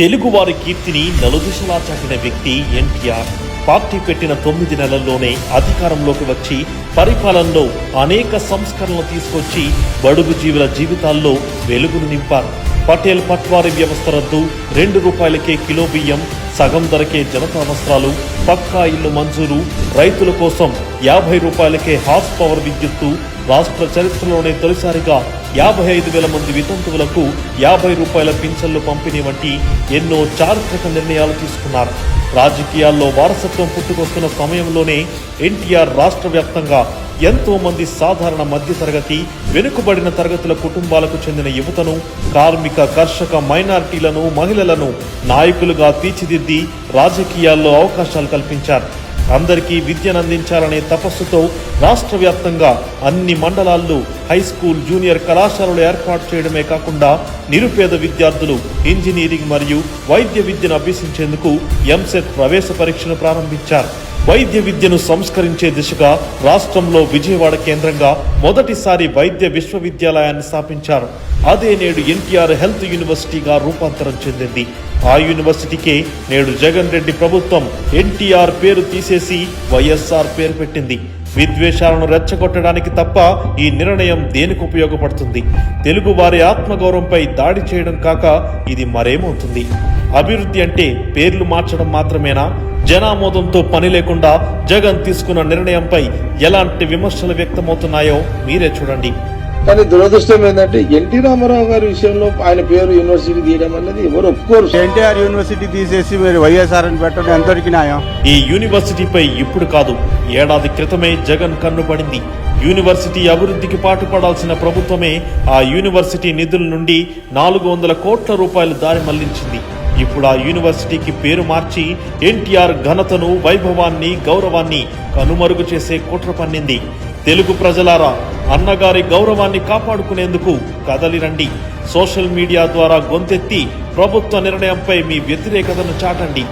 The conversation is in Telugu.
తెలుగువారి కీర్తిని నలుదిశలా చాటిన వ్యక్తి ఎన్టీఆర్. పార్టీ పెట్టిన తొమ్మిది నెలల్లోనే అధికారంలోకి వచ్చి పరిపాలనలో అనేక సంస్కరణలు తీసుకొచ్చి బడుగు జీవుల జీవితాల్లో వెలుగును నింపారు. పటేల్ పట్వారీ వ్యవస్థ రద్దు. రెండు రూపాయలకే కిలో బియ్యం సగం ధరకే జనతా వస్త్రాలు పక్కా ఇల్లు మంజూరు. రైతుల కోసం యాభై రూపాయలకే హార్స్ పవర్ విద్యుత్తు. రాష్ట్ర చరిత్రలోనే తొలిసారిగా యాభై ఐదు వేల మంది వితంతువులకు యాభై రూపాయల పింఛన్లు పంపిణీ వంటి ఎన్నో చారిత్రక నిర్ణయాలు తీసుకున్నారు. రాజకీయాల్లో వారసత్వం పుట్టుకొస్తున్న సమయంలోనే ఎన్టీఆర్ రాష్ట్ర వ్యాప్తంగా ఎంతో మంది సాధారణ మధ్యతరగతి వెనుకబడిన తరగతుల కుటుంబాలకు చెందిన యువతను కార్మిక కర్షక మైనారిటీలను మహిళలను నాయకులుగా తీర్చిదిద్ది రాజకీయాల్లో అవకాశాలు కల్పించారు. అందరికీ విద్యను అందించాలనే తపస్సుతో రాష్ట్ర వ్యాప్తంగా అన్ని మండలాల్లో హై స్కూల్ జూనియర్ కళాశాలలు ఏర్పాటు చేయడమే కాకుండా నిరుపేద విద్యార్థులు ఇంజనీరింగ్ మరియు వైద్య విద్యను అభ్యసించేందుకు ఎంసెట్ ప్రవేశ పరీక్షను ప్రారంభించారు. వైద్య విద్యను సంస్కరించే దిశగా రాష్ట్రంలో విజయవాడ కేంద్రంగా మొదటిసారి వైద్య విశ్వవిద్యాలయాన్ని స్థాపించారు. అదే నేడు ఎన్టీఆర్ హెల్త్ యూనివర్సిటీగా రూపాంతరం చెందింది. ఆ యూనివర్సిటీకే నేడు జగన్ రెడ్డి ప్రభుత్వం ఎన్టీఆర్ పేరు తీసేసి వైఎస్ఆర్ పేరు పెట్టింది. విద్వేషాలను రెచ్చగొట్టడానికి తప్ప ఈ నిర్ణయం దేనికి ఉపయోగపడుతుంది? తెలుగు వారి ఆత్మగౌరవంపై దాడి చేయడం కాక ఇది మరేమవుతుంది అభివృద్ధి అంటే పేర్లు మార్చడం మాత్రమేనా? జనామోదంతో పని లేకుండా జగన్ తీసుకున్న నిర్ణయంపై ఎలాంటి విమర్శలు వ్యక్తమవుతున్నాయో మీరే చూడండి. కానీ దురదృష్టం ఏంటంటే ఎన్టీ రామారావు గారి విషయంలో ఆయన పేరు యూనివర్సిటీ తీయడం అనేది ఎవరు ఒప్పుకోరు. ఎన్టీఆర్ యూనివర్సిటీ తీసేసి మీరు వైఎస్ఆర్ అని పెట్టడం ఎంతవరకు న్యాయం? ఈ యూనివర్సిటీపై ఇప్పుడు కాదు ఏడాది క్రితమే జగన్ కన్నుపడింది యూనివర్సిటీ అభివృద్ధికి పాటుపడాల్సిన ప్రభుత్వమే ఆ యూనివర్సిటీ నిధుల నుండి నాలుగు వందల కోట్ల రూపాయలు దారి మళ్ళించింది. ఇప్పుడు ఆ యూనివర్సిటీకి పేరు మార్చి ఎన్టీఆర్ ఘనతను వైభవాన్ని గౌరవాన్ని కనుమరుగు చేసే కుట్ర పన్నింది. తెలుగు ప్రజలారా అన్నగారి గౌరవాన్ని కాపాడుకునేందుకు కదలిరండి సోషల్ మీడియా ద్వారా గొంతెత్తి ప్రభుత్వ నిర్ణయంపై మీ వ్యతిరేకతను చాటండి.